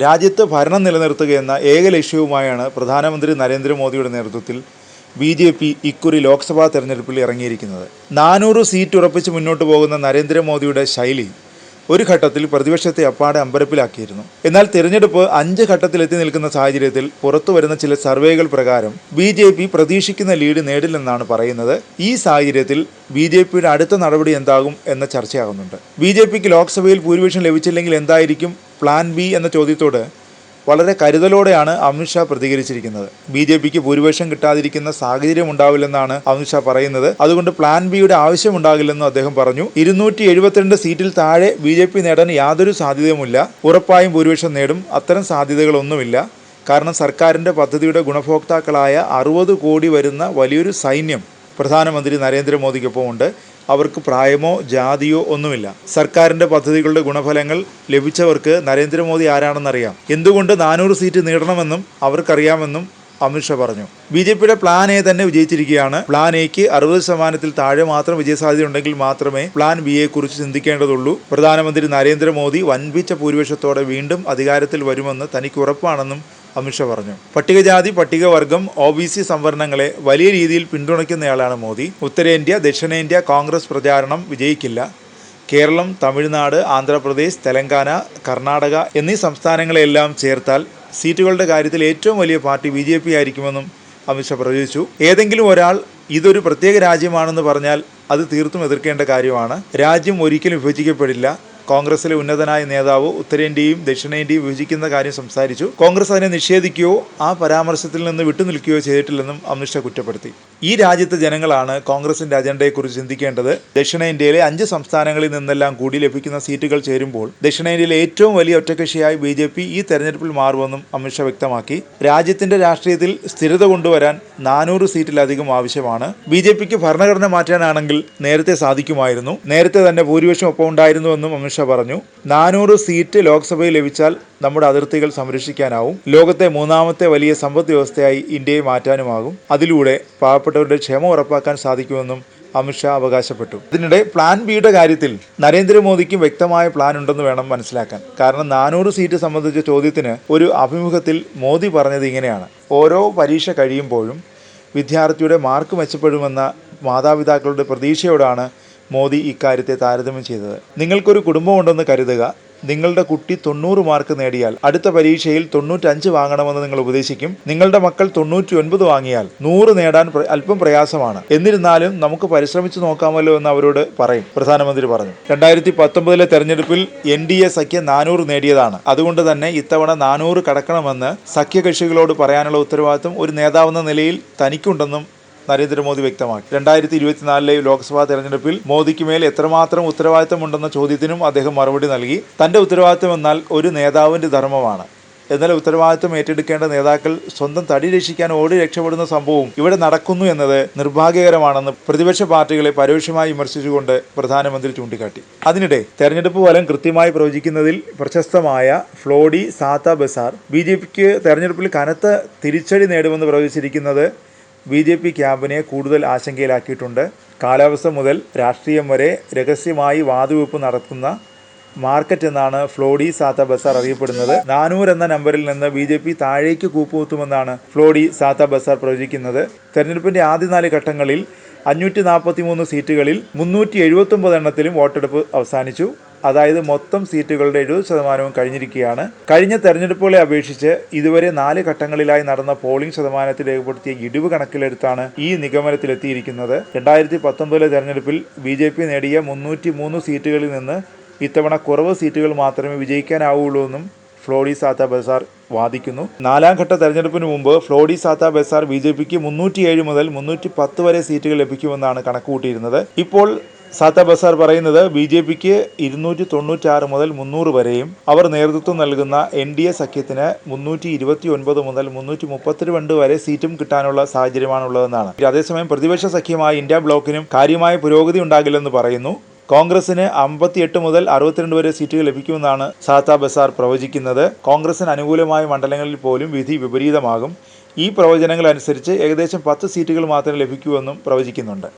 രാജ്യത്ത് ഭരണം നിലനിർത്തുകയെന്ന ഏക ലക്ഷ്യവുമായാണ് പ്രധാനമന്ത്രി നരേന്ദ്രമോദിയുടെ നേതൃത്വത്തിൽ ബി ജെ പി ഇക്കുറി ലോക്സഭാ തെരഞ്ഞെടുപ്പിൽ ഇറങ്ങിയിരിക്കുന്നത്. നാനൂറ് സീറ്റ് ഉറപ്പിച്ച് മുന്നോട്ട് പോകുന്ന നരേന്ദ്രമോദിയുടെ ശൈലി ഒരു ഘട്ടത്തിൽ പ്രതിപക്ഷത്തെ അപ്പാടെ അമ്പരപ്പിലാക്കിയിരുന്നു. എന്നാൽ തിരഞ്ഞെടുപ്പ് അഞ്ച് ഘട്ടത്തിലെത്തി നിൽക്കുന്ന സാഹചര്യത്തിൽ പുറത്തു വരുന്ന ചില സർവേകൾ പ്രകാരം ബി ജെ പി പ്രതീക്ഷിക്കുന്ന ലീഡ് നേടില്ലെന്നാണ് പറയുന്നത്. ഈ സാഹചര്യത്തിൽ ബി ജെ പിയുടെ അടുത്ത നടപടി എന്താകും എന്ന ചർച്ചയാകുന്നുണ്ട്. ബി ജെ പിക്ക് ലോക്സഭയിൽ ഭൂരിപക്ഷം ലഭിച്ചില്ലെങ്കിൽ എന്തായിരിക്കും? പ്ലാൻ ബി എന്ന ചോദ്യത്തോട് വളരെ കരുതലോടെയാണ് അമിത്ഷാ പ്രതികരിച്ചിരിക്കുന്നത്. ബി ജെ പിക്ക് ഭൂരിപക്ഷം കിട്ടാതിരിക്കുന്ന സാഹചര്യം ഉണ്ടാവില്ലെന്നാണ് അമിത്ഷാ പറയുന്നത്. അതുകൊണ്ട് പ്ലാൻ ബിയുടെ ആവശ്യമുണ്ടാകില്ലെന്നും അദ്ദേഹം പറഞ്ഞു. ഇരുന്നൂറ്റി എഴുപത്തിരണ്ട് സീറ്റിൽ താഴെ ബി ജെ പി നേടാൻ യാതൊരു സാധ്യതയുമില്ല. ഉറപ്പായും ഭൂരിപക്ഷം നേടും. അത്തരം സാധ്യതകളൊന്നുമില്ല. കാരണം സർക്കാരിന്റെ പദ്ധതിയുടെ ഗുണഭോക്താക്കളായ അറുപത് കോടി വരുന്ന വലിയൊരു സൈന്യം പ്രധാനമന്ത്രി നരേന്ദ്രമോദിക്കൊപ്പം ഉണ്ട് അവർക്ക് പ്രായമോ ജാതിയോ ഒന്നുമില്ല. സർക്കാരിന്റെ പദ്ധതികളുടെ ഗുണഫലങ്ങൾ ലഭിച്ചവർക്ക് നരേന്ദ്രമോദി ആരാണെന്നറിയാം. എന്തുകൊണ്ട് നാനൂറ് സീറ്റ് നേടണമെന്നും അവർക്കറിയാമെന്നും അമിത്ഷാ പറഞ്ഞു. ബി ജെ പിയുടെ പ്ലാൻ എ തന്നെ വിജയിച്ചിരിക്കുകയാണ്. പ്ലാൻ എക്ക് അറുപത് ശതമാനത്തിൽ താഴെ മാത്രം വിജയസാധ്യത ഉണ്ടെങ്കിൽ മാത്രമേ പ്ലാൻ ബി യെ കുറിച്ച് ചിന്തിക്കേണ്ടതുള്ളൂ. പ്രധാനമന്ത്രി നരേന്ദ്രമോദി വൻപിച്ച ഭൂരിപക്ഷത്തോടെ വീണ്ടും അധികാരത്തിൽ വരുമെന്ന് തനിക്ക് ഉറപ്പാണെന്നും അമിത്ഷാ പറഞ്ഞു. പട്ടികജാതി പട്ടികവർഗം ഒ ബി സി സംവരണങ്ങളെ വലിയ രീതിയിൽ പിന്തുണയ്ക്കുന്നയാളാണ് മോദി. ഉത്തരേന്ത്യ ദക്ഷിണേന്ത്യ കോൺഗ്രസ് പ്രചാരണം വിജയിക്കില്ല. കേരളം തമിഴ്നാട് ആന്ധ്രാപ്രദേശ് തെലങ്കാന കർണാടക എന്നീ സംസ്ഥാനങ്ങളെല്ലാം ചേർത്താൽ സീറ്റുകളുടെ കാര്യത്തിൽ ഏറ്റവും വലിയ പാർട്ടി ബി ജെ പി ആയിരിക്കുമെന്നും അമിത്ഷാ പ്രവചിച്ചു ഏതെങ്കിലും ഒരാൾ ഇതൊരു പ്രത്യേക രാജ്യമാണെന്ന് പറഞ്ഞാൽ അത് തീർത്തും എതിർക്കേണ്ട കാര്യമാണ്. രാജ്യം ഒരിക്കലും വിഭജിക്കപ്പെടില്ല. കോൺഗ്രസിലെ ഉന്നതനായ നേതാവ് ഉത്തരേന്ത്യയും ദക്ഷിണേന്ത്യയും വിഭജിക്കുന്ന കാര്യം സംസാരിച്ചു. കോൺഗ്രസ് അതിനെ നിഷേധിക്കുകയോ ആ പരാമർശത്തിൽ നിന്ന് വിട്ടുനിൽക്കുകയോ ചെയ്തിട്ടില്ലെന്നും അമിത്ഷാ കുറ്റപ്പെടുത്തി. ഈ രാജ്യത്തെ ജനങ്ങളാണ് കോൺഗ്രസിന്റെ അജണ്ടയെക്കുറിച്ച് ചിന്തിക്കേണ്ടത്. ദക്ഷിണേന്ത്യയിലെ അഞ്ച് സംസ്ഥാനങ്ങളിൽ നിന്നെല്ലാം കൂടി ലഭിക്കുന്ന സീറ്റുകൾ ചേരുമ്പോൾ ദക്ഷിണേന്ത്യയിലെ ഏറ്റവും വലിയ ഒറ്റകക്ഷിയായി ബി ജെ പി ഈ തെരഞ്ഞെടുപ്പിൽ മാറുമെന്നും അമിത്ഷാ വ്യക്തമാക്കി. രാജ്യത്തിന്റെ രാഷ്ട്രീയത്തിൽ സ്ഥിരത കൊണ്ടുവരാൻ നാനൂറ് സീറ്റിലധികം ആവശ്യമാണ്. ബി ജെ പിക്ക് ഭരണഘടന മാറ്റാനാണെങ്കിൽ നേരത്തെ സാധിക്കുമായിരുന്നു. നേരത്തെ തന്നെ ഭൂരിപക്ഷം ഒപ്പം ഉണ്ടായിരുന്നുവെന്നും അമിത്ഷാ പറഞ്ഞു. നാനൂറ് സീറ്റ് ലോക്സഭയിൽ ലഭിച്ചാൽ നമ്മുടെ അതിർത്തികൾ സംരക്ഷിക്കാനാവും. ലോകത്തെ മൂന്നാമത്തെ വലിയ സമ്പദ് വ്യവസ്ഥയായി ഇന്ത്യയെ മാറ്റാനുമാകും. അതിലൂടെ പാവപ്പെട്ടവരുടെ ക്ഷേമം ഉറപ്പാക്കാൻ സാധിക്കുമെന്നും അമിത്ഷാ അവകാശപ്പെട്ടു. ഇതിനിടെ പ്ലാൻ ബിയുടെ കാര്യത്തിൽ നരേന്ദ്രമോദിക്കും വ്യക്തമായ പ്ലാൻ ഉണ്ടെന്ന് വേണം മനസ്സിലാക്കാൻ. കാരണം നാനൂറ് സീറ്റ് സംബന്ധിച്ച ചോദ്യത്തിന് ഒരു അഭിമുഖത്തിൽ മോദി പറഞ്ഞത് ഇങ്ങനെയാണ്. ഓരോ പരീക്ഷ കഴിയുമ്പോഴും വിദ്യാർത്ഥിയുടെ മാർക്ക് മെച്ചപ്പെടുമെന്ന മാതാപിതാക്കളുടെ പ്രതീക്ഷയോടാണ് മോദി ഇക്കാര്യത്തെ താരതമ്യം ചെയ്തത്. നിങ്ങൾക്കൊരു കുടുംബമുണ്ടെന്ന് കരുതുക. നിങ്ങളുടെ കുട്ടി തൊണ്ണൂറ് മാർക്ക് നേടിയാൽ അടുത്ത പരീക്ഷയിൽ തൊണ്ണൂറ്റഞ്ച് വാങ്ങണമെന്ന് നിങ്ങൾ ഉപദേശിക്കും. നിങ്ങളുടെ മക്കൾ തൊണ്ണൂറ്റി ഒൻപത് വാങ്ങിയാൽ നൂറ് നേടാൻ അല്പം പ്രയാസമാണ്. എന്നിരുന്നാലും നമുക്ക് പരിശ്രമിച്ചു നോക്കാമല്ലോ എന്ന് അവരോട് പറയും. പ്രധാനമന്ത്രി പറഞ്ഞു. രണ്ടായിരത്തി പത്തൊമ്പതിലെ തെരഞ്ഞെടുപ്പിൽ എൻ ഡി എ സഖ്യം നാനൂറ് നേടിയതാണ്. അതുകൊണ്ട് തന്നെ ഇത്തവണ നാനൂറ് കടക്കണമെന്ന് സഖ്യകക്ഷികളോട് പറയാനുള്ള ഉത്തരവാദിത്വം ഒരു നേതാവെന്ന നിലയിൽ തനിക്കുണ്ടെന്നും നരേന്ദ്രമോദി വ്യക്തമാക്കി. രണ്ടായിരത്തി ഇരുപത്തിനാലിലെ ലോക്സഭാ തെരഞ്ഞെടുപ്പിൽ മോദിക്ക് മേൽ എത്രമാത്രം ഉത്തരവാദിത്തമുണ്ടെന്ന ചോദ്യത്തിനും അദ്ദേഹം മറുപടി നൽകി. തന്റെ ഉത്തരവാദിത്തം എന്നാൽ ഒരു നേതാവിന്റെ ധർമ്മമാണ്. എന്നാൽ ഉത്തരവാദിത്വം ഏറ്റെടുക്കേണ്ട നേതാക്കൾ സ്വന്തം തടി രക്ഷിക്കാൻ ഓടി രക്ഷപ്പെടുന്ന സംഭവം ഇവിടെ നടക്കുന്നു എന്നത് നിർഭാഗ്യകരമാണെന്ന് പ്രതിപക്ഷ പാർട്ടികളെ പരോക്ഷമായി വിമർശിച്ചുകൊണ്ട് പ്രധാനമന്ത്രി ചൂണ്ടിക്കാട്ടി. അതിനിടെ തെരഞ്ഞെടുപ്പ് ഫലം കൃത്യമായി പ്രവചിക്കുന്നതിൽ പ്രശസ്തമായ ഫ്ലോഡി സാത്ത ബസാർ ബി ജെ പിക്ക് തെരഞ്ഞെടുപ്പിൽ കനത്ത തിരിച്ചടി നേടുമെന്ന് പ്രവചിച്ചിരിക്കുന്നത് ബി ജെ പി ക്യാമ്പിനെ കൂടുതൽ ആശങ്കയിലാക്കിയിട്ടുണ്ട്. കാലാവസ്ഥ മുതൽ രാഷ്ട്രീയം വരെ രഹസ്യമായി വാതുവെപ്പ് നടത്തുന്ന മാർക്കറ്റ് എന്നാണ് ഫ്ലോഡി സാത്ത ബസാർ അറിയപ്പെടുന്നത്. നാനൂർ എന്ന നമ്പറിൽ നിന്ന് ബി ജെ പി താഴേക്ക് കൂപ്പുകുത്തുമെന്നാണ് ഫ്ലോഡി സാത്ത ബസാർ പ്രവചിക്കുന്നത്. തെരഞ്ഞെടുപ്പിന്റെ ആദ്യ നാല് ഘട്ടങ്ങളിൽ അഞ്ഞൂറ്റി നാൽപ്പത്തി മൂന്ന് സീറ്റുകളിൽ മുന്നൂറ്റി എഴുപത്തൊമ്പത് എണ്ണത്തിലും വോട്ടെടുപ്പ് അവസാനിച്ചു. അതായത് മൊത്തം സീറ്റുകളുടെ എഴുപത് ശതമാനവും കഴിഞ്ഞിരിക്കുകയാണ്. കഴിഞ്ഞ തെരഞ്ഞെടുപ്പുകളെ അപേക്ഷിച്ച് ഇതുവരെ നാല് ഘട്ടങ്ങളിലായി നടന്ന പോളിംഗ് ശതമാനത്തിൽ രേഖപ്പെടുത്തിയ ഇടിവ് കണക്കിലെടുത്താണ് ഈ നിഗമനത്തിലെത്തിയിരിക്കുന്നത്. രണ്ടായിരത്തി പത്തൊമ്പതിലെ തെരഞ്ഞെടുപ്പിൽ ബി ജെ പി നേടിയ മുന്നൂറ്റി മൂന്ന് സീറ്റുകളിൽ നിന്ന് ഇത്തവണ കുറവ് സീറ്റുകൾ മാത്രമേ വിജയിക്കാനാവുള്ളൂ എന്നും ഫ്ലോഡി സാത്ത ബസാർ വാദിക്കുന്നു. നാലാം ഘട്ട തെരഞ്ഞെടുപ്പിന് മുമ്പ് ഫ്ലോഡി സാത്ത ബസാർ ബി ജെ പിക്ക് മുന്നൂറ്റിയേഴ് മുതൽ മുന്നൂറ്റി പത്ത് വരെ സീറ്റുകൾ ലഭിക്കുമെന്നാണ് കണക്കുകൂട്ടിയിരുന്നത്. ഇപ്പോൾ സാത്ത ബസാർ പറയുന്നത് ബി ജെ പിക്ക് ഇരുന്നൂറ്റി തൊണ്ണൂറ്റാറ് മുതൽ മുന്നൂറ് വരെയും അവർ നേതൃത്വം നൽകുന്ന എൻ ഡി എ സഖ്യത്തിന് മുന്നൂറ്റി ഇരുപത്തി ഒൻപത് മുതൽ മുന്നൂറ്റി മുപ്പത്തിരണ്ട് വരെ സീറ്റും കിട്ടാനുള്ള സാഹചര്യമാണുള്ളതെന്നാണ്. അതേസമയം പ്രതിപക്ഷ സഖ്യമായ ഇന്ത്യ ബ്ലോക്കിനും കാര്യമായ പുരോഗതി ഉണ്ടാകില്ലെന്ന് പറയുന്നു. കോൺഗ്രസിന് അമ്പത്തിയെട്ട് മുതൽ അറുപത്തിരണ്ട് വരെ സീറ്റുകൾ ലഭിക്കുമെന്നാണ് സാത്ത ബസാർ പ്രവചിക്കുന്നത്. കോൺഗ്രസിന് അനുകൂലമായ മണ്ഡലങ്ങളിൽ പോലും വിധി വിപരീതമാകും. ഈ പ്രവചനങ്ങൾ അനുസരിച്ച് ഏകദേശം പത്ത് സീറ്റുകൾ മാത്രമേ ലഭിക്കൂ എന്നും പ്രവചിക്കുന്നുണ്ട്.